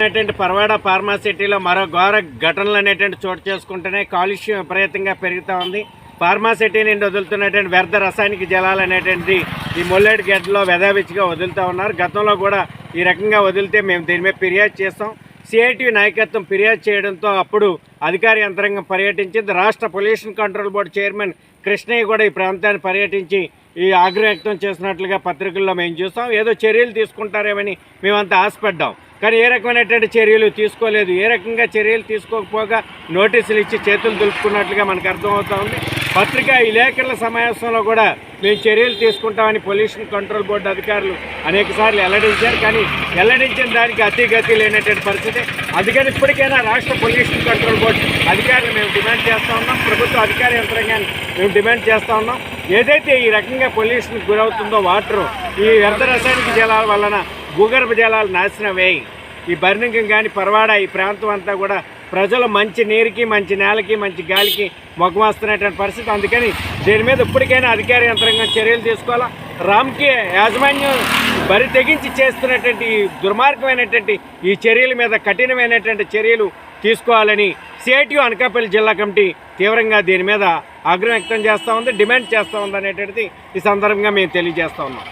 అనేటువంటి పరవాడ ఫార్మాసిటీలో మరో ఘోర ఘటనలు అనేటువంటి చోటు చేసుకుంటూనే కాలుష్యం విపరీతంగా పెరుగుతూ ఉంది. ఫార్మాసిటీ నుండి వదులుతున్నటువంటి వ్యర్థ రసాయనిక జలాలు అనేటువంటి ఈ ముల్లెడ్ గడ్డలో వెదావిచ్చిగా వదులుతూ ఉన్నారు. గతంలో కూడా ఈ రకంగా వదిలితే మేము దీని మీద ఫిర్యాదు చేస్తాం. సిఐటీ నాయకత్వం ఫిర్యాదు చేయడంతో అప్పుడు అధికార యంత్రాంగం పర్యటించింది. రాష్ట్ర pollution control board chairman Krishnaiah కూడా ఈ ప్రాంతాన్ని పర్యటించి ఈ ఆగ్రహ వ్యక్తం చేసినట్లుగా పత్రికల్లో మేము చూస్తాం. ఏదో చర్యలు తీసుకుంటారేమని మేమంతా ఆశపడ్డాం. కానీ ఏ రకమైనటువంటి చర్యలు తీసుకోలేదు. ఏ రకంగా చర్యలు తీసుకోకపోగా నోటీసులు ఇచ్చి చేతులు దులుపుకున్నట్లుగా మనకు అర్థమవుతా ఉంది. పత్రికా విలేకరుల సమావేశంలో కూడా మేము చర్యలు తీసుకుంటామని పొల్యూషన్ కంట్రోల్ బోర్డు అధికారులు అనేక సార్లు వెల్లడించారు. కానీ వెల్లడించిన దానికి అతి గతి లేనటువంటి పరిస్థితి. అందుకని ఇప్పటికైనా రాష్ట్ర పొల్యూషన్ కంట్రోల్ బోర్డు అధికారులు మేము డిమాండ్ చేస్తూ ఉన్నాం. ప్రభుత్వ అధికార యంత్రాంగాన్ని మేము డిమాండ్ చేస్తూ ఉన్నాం. ఏదైతే ఈ రకంగా పొల్యూషన్కి గురవుతుందో వాటరు ఈ వ్యర్థ రసాయనిక జలాల వలన భూగర్భ జలాలు నాశనం వేయి ఈ బర్నింగం కానీ పరవాడ ఈ ప్రాంతం అంతా కూడా ప్రజలు మంచి నీరుకి మంచి నేలకి మంచి గాలికి మొగ్గమాస్తున్నటువంటి పరిస్థితి. అందుకని దీని మీద ఇప్పటికైనా అధికార యంత్రాంగం చర్యలు తీసుకోవాలా? రామ్కి యాజమాన్యం బరి తెగించి చేస్తున్నటువంటి ఈ దుర్మార్గమైనటువంటి ఈ చర్యల మీద కఠినమైనటువంటి చర్యలు తీసుకోవాలని సిఐటియు అనకాపల్లి జిల్లా కమిటీ తీవ్రంగా దీని మీద ఆగ్రహం వ్యక్తం చేస్తూ ఉంది డిమాండ్ చేస్తూ ఉంది అనేటువంటిది ఈ సందర్భంగా మేము తెలియజేస్తూ ఉన్నాం.